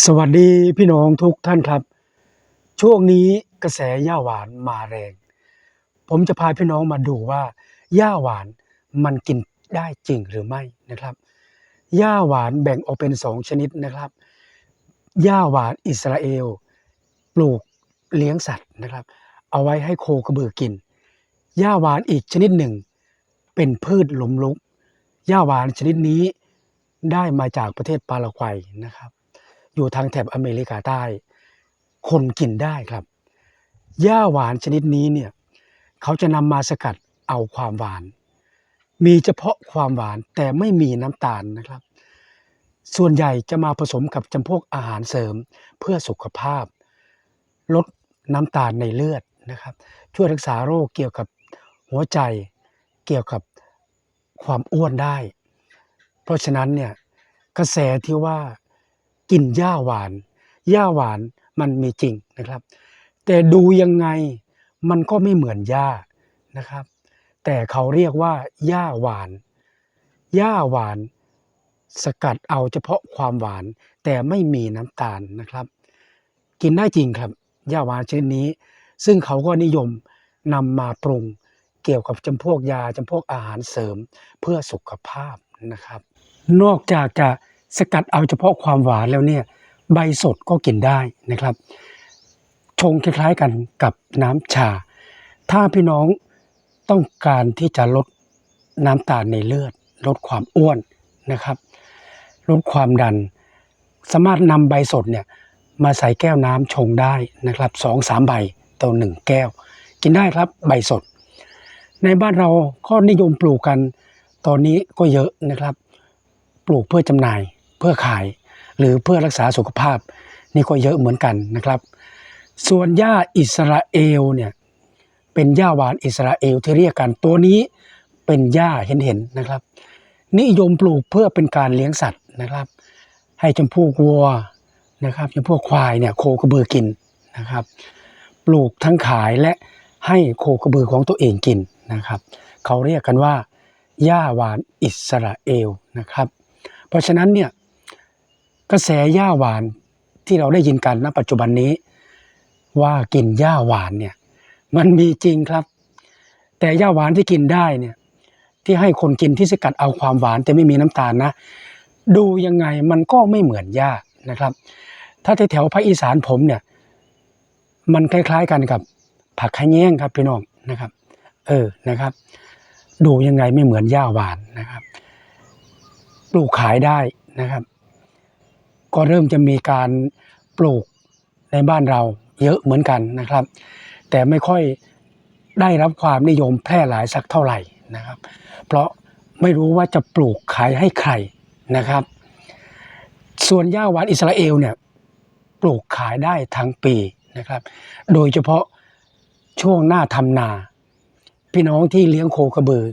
สวัสดีพี่น้องทุกท่านครับ ช่วงนี้กระแสหญ้าหวานมาแรง ผมจะพาพี่น้องมาดูว่าหญ้าหวานมันกินได้จริงหรือไม่นะครับหญ้าหวานแบ่งออกเป็นสองชนิดนะครับหญ้าหวานอิสราเอล ปลูกเลี้ยงสัตว์นะครับ เอาไว้ให้โคกระบือกินหญ้าหวานอีกชนิดหนึ่ง เป็นพืชหล้มลุกหญ้าหวานชนิดนี้ได้มาจากประเทศปารากวัยนะครับ อยู่ทางแถบอเมริกาใต้ คนกินได้ครับหญ้าหวานชนิดนี้เนี่ยเขาจะนำมาสกัดเอาความหวาน มีเฉพาะความหวานแต่ไม่มีน้ำตาลนะครับ ส่วนใหญ่จะมาผสมกับจำพวกอาหารเสริมเพื่อสุขภาพ ลดน้ำตาลในเลือดนะครับ ช่วยรักษาโรคเกี่ยวกับหัวใจ เกี่ยวกับความอ้วนได้ เพราะฉะนั้นเนี่ยกระแสที่ว่า กินหญ้าหวาน หญ้าหวานมันมีจริงนะครับ แต่ดูยังไงมันก็ไม่เหมือนหญ้านะครับ แต่เขาเรียกว่าหญ้าหวาน หญ้าหวานสกัดเอาเฉพาะความหวาน แต่ไม่มีน้ำตาลนะครับ กินได้จริงครับหญ้าหวานชนิดนี้ ซึ่งเขาก็นิยมนำมาปรุงเกี่ยวกับจำพวกยาจำพวกอาหารเสริมเพื่อสุขภาพนะครับ นอกจากจะ สกัดเอาเฉพาะความหวานแล้วเนี่ยใบสดก็กินได้นะครับ ชงคล้ายๆกันกับน้ำชา ถ้าพี่น้องต้องการที่จะลดน้ำตาลในเลือด ลดความอ้วนนะครับ ลดความดัน สามารถนำใบสดเนี่ยมาใส่แก้วน้ำชงได้นะครับสองสามใบต่อหนึ่งแก้ว กินได้ครับใบสด ในบ้านเราก็นิยมปลูกกันตอนนี้ก็เยอะนะครับ ปลูกเพื่อจำหน่าย เพื่อขาย หรือเพื่อรักษาสุขภาพ นี่ก็เยอะเหมือนกันนะครับ ส่วนหญ้าอิสราเอลเนี่ยเป็นหญ้าหวานอิสราเอลที่เรียกกันตัวนี้เป็นหญ้าเห็นๆนะครับ นิยมปลูกเพื่อเป็นการเลี้ยงสัตว์นะครับ ให้จำพวกวัวนะครับจำพวกควายเนี่ยโคกระบือกินนะครับ ปลูกทั้งขายและให้โคกระบือของตัวเองกินนะครับ เขาเรียกกันว่าหญ้าหวานอิสราเอลนะครับ เพราะฉะนั้นเนี่ย กระแสหญ้าหวานที่เราได้ยินกันณปัจจุบันนี้ ว่ากินหญ้าหวานเนี่ยมันมีจริงครับ แต่หญ้าหวานที่กินได้เนี่ยที่ให้คนกินที่สกัดเอาความหวานแต่ไม่มีน้ำตาลนะ ดูยังไงมันก็ไม่เหมือนหญ้านะครับ ถ้าแถวภาคอีสานผมเนี่ยมันคล้าย ๆกันกับผักขะแยงครับพี่น้องนะครับ เออนะครับ ดูยังไงไม่เหมือนหญ้าหวานนะครับ ปลูกขายได้นะครับ ก็เริ่มจะมีการปลูกในบ้านเราเยอะเหมือนกันนะครับ แต่ไม่ค่อยได้รับความนิยมแพร่หลายสักเท่าไหร่นะครับ เพราะไม่รู้ว่าจะปลูกขายให้ใครนะครับ ส่วนหญ้าหวานอิสราเอลเนี่ยปลูกขายได้ทั้งปีนะครับ โดยเฉพาะช่วงหน้าทำนา พี่น้องที่เลี้ยงโคกระบือ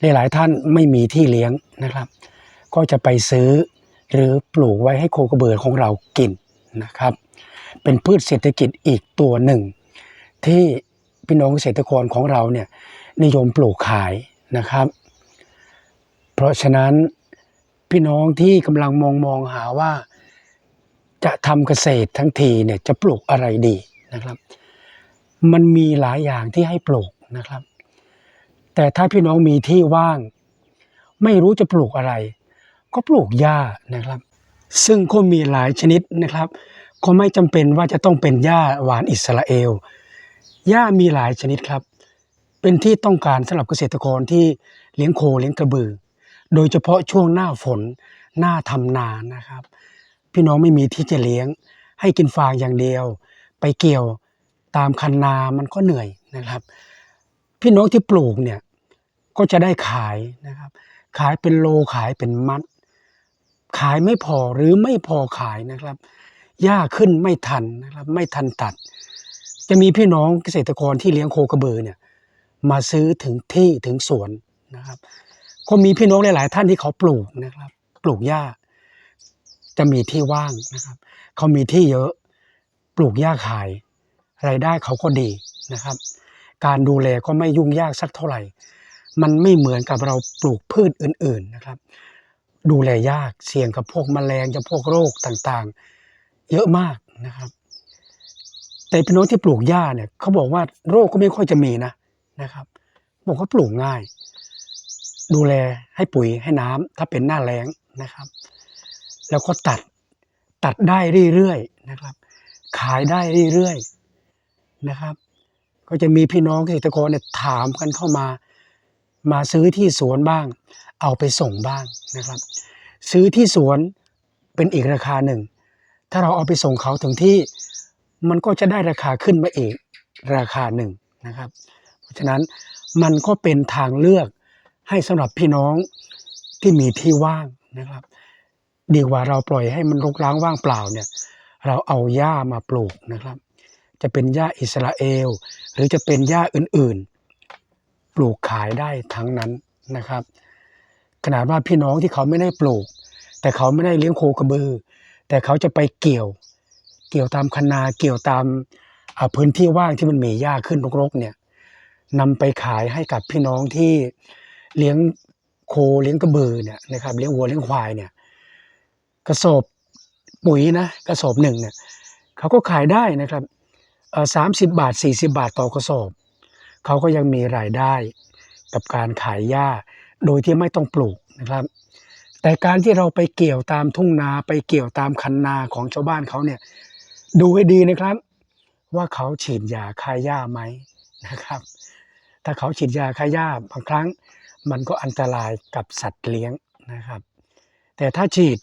หลายๆท่านไม่มีที่เลี้ยงนะครับ ก็จะไปซื้อ หรือปลูกไว้ให้โคกระเบือของเรากินนะครับ เป็นพืชเศรษฐกิจอีกตัวหนึ่ง ที่พี่น้องเกษตรกรของเราเนี่ยนิยมปลูกขายนะครับ เพราะฉะนั้นพี่น้องที่กำลังมองมองหาว่าจะทำเกษตรทั้งทีเนี่ยจะปลูกอะไรดีนะครับ มันมีหลายอย่างที่ให้ปลูกนะครับ แต่ถ้าพี่น้องมีที่ว่าง ไม่รู้จะปลูกอะไร ก็ปลูกหญ้านะครับ ซึ่งก็มีหลายชนิดนะครับ ก็ไม่จำเป็นว่าจะต้องเป็นหญ้าหวานอิสราเอลหญ้ามีหลายชนิดครับ เป็นที่ต้องการสำหรับเกษตรกรที่เลี้ยงโคเลี้ยงกระบือ โดยเฉพาะช่วงหน้าฝนหน้าทำนานะครับ พี่น้องไม่มีที่จะเลี้ยง ให้กินฟางอย่างเดียว ไปเกี่ยวตามคันนามันก็เหนื่อยนะครับ พี่น้องที่ปลูกเนี่ยก็จะได้ขายนะครับ ขายเป็นโลขายเป็นมัด ขายไม่พอหรือไม่พอขายนะครับหญ้าขึ้นไม่ทันนะครับไม่ทันตัด จะมีพี่น้องเกษตรกรที่เลี้ยงโคกระบือเนี่ยมาซื้อถึงที่ถึงสวนนะครับ ก็มีพี่น้องหลาย ๆ ท่านที่เขาปลูกนะครับ ปลูกหญ้า จะมีที่ว่างนะครับ เขามีที่เยอะปลูกหญ้าขาย รายได้เขาก็ดีนะครับ การดูแลก็ไม่ยุ่งยากสักเท่าไหร่ มันไม่เหมือนกับเราปลูกพืชอื่น ๆ นะครับ ดูแลยากเสี่ยงกับพวกแมลงกับพวกโรคต่างๆ เยอะมากนะครับ แต่พี่น้องที่ปลูกหญ้าเนี่ยเขาบอกว่าโรคก็ไม่ค่อยจะมีนะนะครับ บอกว่าปลูกง่าย ดูแลให้ปุ๋ยให้น้ำถ้าเป็นหน้าแล้งนะครับ แล้วก็ตัดตัดได้เรื่อยๆนะครับ ขายได้เรื่อยๆนะครับ ก็จะมีพี่น้องเกษตรกรเนี่ยถามกันเข้ามา มาซื้อที่สวนบ้าง เอาไปส่งบ้างนะครับ ซื้อที่สวนเป็นอีกราคาหนึ่ง ถ้าเราเอาไปส่งเขาถึงที่มันก็จะได้ราคาขึ้นมาอีกราคาหนึ่งนะครับ เพราะฉะนั้นมันก็เป็นทางเลือกให้สำหรับพี่น้องที่มีที่ว่างนะครับ ดีกว่าเราปล่อยให้มันรกร้างว่างเปล่าเนี่ยเราเอาหญ้ามาปลูกนะครับ จะเป็นหญ้าอิสราเอล หรือจะเป็นหญ้าอื่นๆ ปลูกขายได้ทั้งนั้นนะครับ ขนาดว่าพี่น้องที่เขาไม่ได้ปลูก แต่เขาไม่ได้เลี้ยงโคกระบือ แต่เขาจะไปเกี่ยว เกี่ยวตามคนาเกี่ยวตามพื้นที่ว่างที่มันมีหญ้าขึ้นรกๆเนี่ยนำไปขายให้กับพี่น้องที่เลี้ยงโคเลี้ยงกระบือเนี่ยนะครับเลี้ยงวัวเลี้ยงควายเนี่ยกระสอบปุ๋ยนะกระสอบหนึ่งเนี่ยเขาก็ขายได้นะครับสามสิบบาทสี่สิบาทต่อกระสอบ เขาก็ยังมีรายได้กับการขายหญ้า โดยที่ไม่ต้องปลูกนะครับ แต่การที่เราไปเกี่ยวตามทุ่งนาไปเกี่ยวตามคันนาของชาวบ้านเขาเนี่ยดูให้ดีนะครับ ว่าเขาฉีดยาฆ่าหญ้าไหมนะครับ ถ้าเขาฉีดยาฆ่าหญ้าบางครั้งมันก็อันตรายกับสัตว์เลี้ยงนะครับ แต่ถ้าฉีด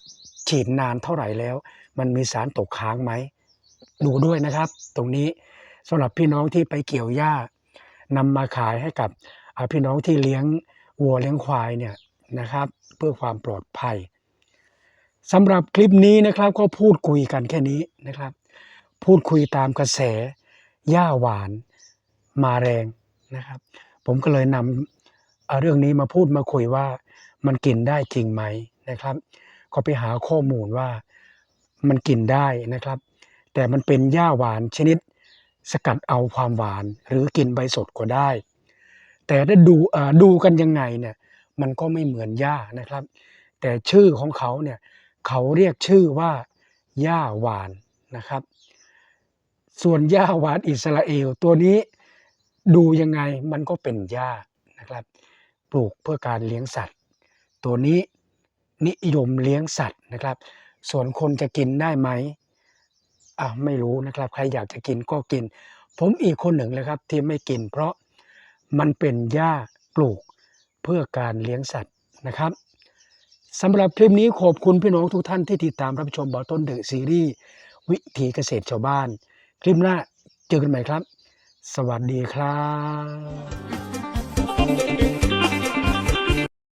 ฉีดนานเท่าไหร่แล้ว มันมีสารตกค้างไหมดูด้วยนะครับ ตรงนี้สำหรับพี่น้องที่ไปเกี่ยวหญ้า นำมาขายให้กับพี่น้องที่เลี้ยงวัวเลี้ยงควายเนี่ยนะครับ เพื่อความปลอดภัยสำหรับคลิปนี้นะครับก็พูดคุยกันแค่นี้นะครับ พูดคุยตามกระแสหญ้าหวานมาแรงนะครับ ผมก็เลยนำเอาเรื่องนี้มาพูดมาคุยว่ามันกินได้จริงไหมนะครับ ก็ไปหาข้อมูลว่ามันกินได้นะครับ แต่มันเป็นหญ้าหวานชนิด สกัดเอาความหวาน หรือกินใบสดก็ได้ แต่ถ้าดูดูกันยังไงเนี่ยมันก็ไม่เหมือนหญ้านะครับ แต่ชื่อของเขาเนี่ยเขาเรียกชื่อว่าหญ้าหวานนะครับ ส่วนหญ้าหวานอิสราเอลตัวนี้ดูยังไงมันก็เป็นหญ้านะครับ ปลูกเพื่อการเลี้ยงสัตว์ ตัวนี้นิยมเลี้ยงสัตว์นะครับ ส่วนคนจะกินได้ไหม อะไม่รู้นะครับ ใครอยากจะกินก็กิน ผมอีกคนหนึ่งเลยครับ ที่ไม่กิน เพราะมันเป็นหญ้าปลูกเพื่อการเลี้ยงสัตว์นะครับสำหรับคลิปนี้ขอบคุณพี่น้องทุกท่านที่ติดตามรับชมบอต้นเดอะซีรีส์วิถีเกษตรชาวบ้าน คลิปหน้าเจอกันใหม่ครับ สวัสดีครับ